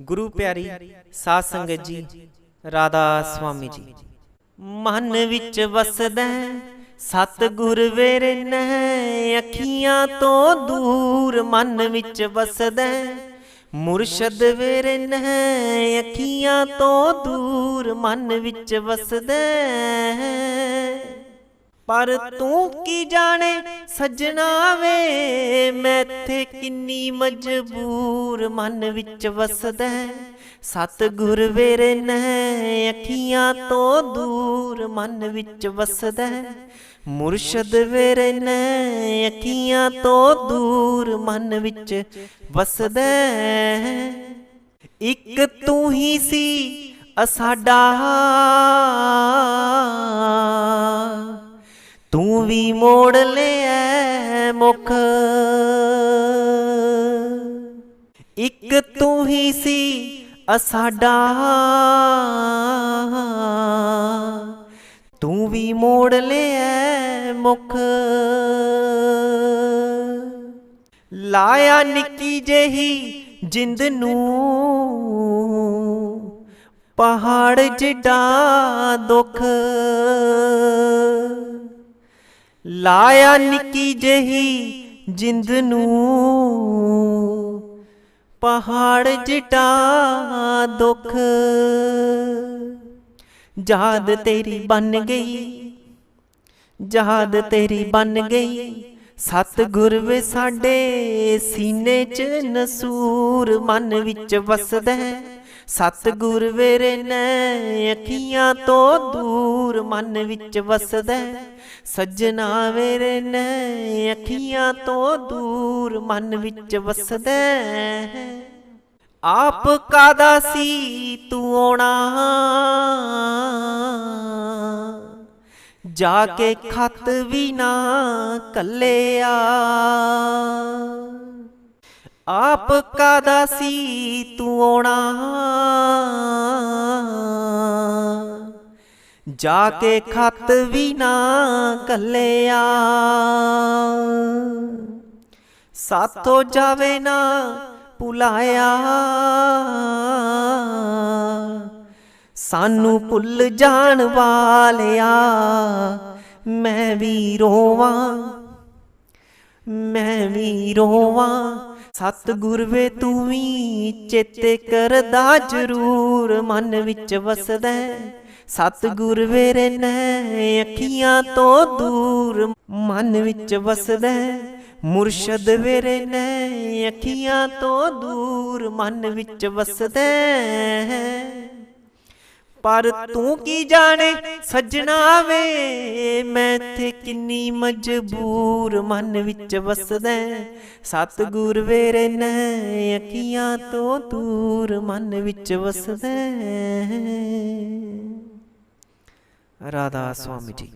ਗੁਰੂ ਪਿਆਰੀ ਸਾਧ ਸੰਗਤ ਜੀ ਰਾਧਾ ਸੁਆਮੀ ਜੀ। ਮਨ ਵਿੱਚ ਵਸਦਾ ਸਤਿਗੁਰ ਵੇਰੇ ਨਹਿ ਅੱਖੀਆਂ ਤੋਂ ਦੂਰ ਮਨ ਵਿੱਚ ਵਸਦਾ ਮੁਰਸ਼ਦ ਵੇਰੇ ਨਹਿ ਅੱਖੀਆਂ ਤੋਂ ਦੂਰ ਮਨ ਵਿੱਚ ਵਸਦਾ ਪਰ ਤੂੰ ਕੀ ਜਾਣੇ? ਸੱਜਣਾ ਵੇ ਮੈਥੇ ਕਿੰਨੀ ਮਜਬੂਰ ਮਨ ਵਿੱਚ ਵਸਦਾ ਸਤਿਗੁਰ ਵੇਰੇ ਨਹਿ ਅੱਖੀਆਂ ਤੋਂ ਦੂਰ ਮਨ ਵਿੱਚ ਵਸਦਾ ਮੁਰਸ਼ਦ ਵੇਰੇ ਨਹਿ ਅੱਖੀਆਂ ਤੋਂ ਦੂਰ ਮਨ ਵਿੱਚ ਵਸਦਾ ਇੱਕ ਤੂੰ ਹੀ ਸੀ ਅਸਾਡਾ ਤੂੰ ਵੀ ਮੋੜ ਲਿਆ ਮੁਖ। ਇੱਕ ਤੂੰ ਹੀ ਸੀ ਅਸਾਡਾ। ਤੂੰ ਵੀ ਮੋੜ ਲਿਆ ਮੁਖ। ਲਾਇਆ ਨਿੱਕੀ ਜਿਹੀ ਜਿੰਦ ਨੂੰ। ਪਹਾੜ ਜਿੱਡਾ ਦੁੱਖ। ਲਾਇਆ ਨਿੱਕੀ ਜਿਹੀ ਜਿੰਦ ਨੂੰ। ਪਹਾੜ ਜਿੱਡਾ ਦੁੱਖ। ਯਾਦ ਤੇਰੀ ਬਨ ਗਈ। ਯਾਦ ਤੇਰੀ ਬਨ ਗਈ। ਸਤਿਗੁਰ ਵੇ ਸਾਡੇ ਸੀਨੇ 'ਚ ਨਸੂਰ ਮਨ ਵਿੱਚ ਵਸਦਾ ਸਤਿਗੁਰ ਵੇਰੇ ਨੇ ਅੱਖੀਆਂ ਤੋਂ ਦੂਰ ਮਨ ਵਿੱਚ ਵਸਦਾ ਸੱਜਣਾ ਵੇਰੇ ਨੇ ਅੱਖੀਆਂ ਤੋਂ ਦੂਰ ਮਨ ਵਿੱਚ ਵਸਦਾ ਆਪ ਕਾਦਾ ਸੀ ਤੂੰ ਆਉਣਾ? ਜਾ ਕੇ ਖਤ ਵੀ ਨਾ ਕੱਲਿਆ। ਆਪ ਕਾਦਾ ਸੀ ਤੂੰ ਆਉਣਾ? ਜਾ ਕੇ ਖਤ ਵੀ ਨਾ ਕੱਲਿਆ ਸਾਥੋਂ ਜਾਵੇ ਨਾ ਭੁਲਾਇਆ। ਸਾਨੂੰ ਭੁੱਲ ਜਾਣ ਵਾਲਿਆ। ਮੈਂ ਵੀ ਰੋਵਾਂ, ਮੈਂ ਵੀ ਰੋਵਾਂ। ਸਤਿਗੁਰ ਵੇ ਤੂੰ ਵੀ ਚੇਤੇ ਕਰਦਾ ਜ਼ਰੂਰ, ਮਨ ਵਿੱਚ ਵਸਦਾ ਸਤਿਗੁਰ ਵੇਰੇ ਨੇ ਅੱਖੀਆਂ ਤੋਂ ਦੂਰ, ਮਨ ਵਿੱਚ ਵਸਦਾ ਮੁਰਸ਼ਦ ਵੇਰੇ ਨੇ ਅੱਖੀਆਂ ਤੋਂ ਦੂਰ, ਮਨ ਵਿੱਚ ਵਸਦਾ ਪਰ ਤੂੰ ਕੀ ਜਾਣੇ? ਸੱਜਣਾ ਵੇ, ਮੈਂ ਤੇ ਕਿੰਨੀ ਮਜਬੂਰ ਮਨ ਵਿੱਚ ਵਸਦਾ ਸਤਿਗੁਰ ਵੇਰੇ ਨੇ, ਅੱਖੀਆਂ ਤੋਂ ਦੂਰ ਮਨ ਵਿੱਚ ਵਸਦਾ ਰਾਧਾ ਸੁਆਮੀ ਜੀ।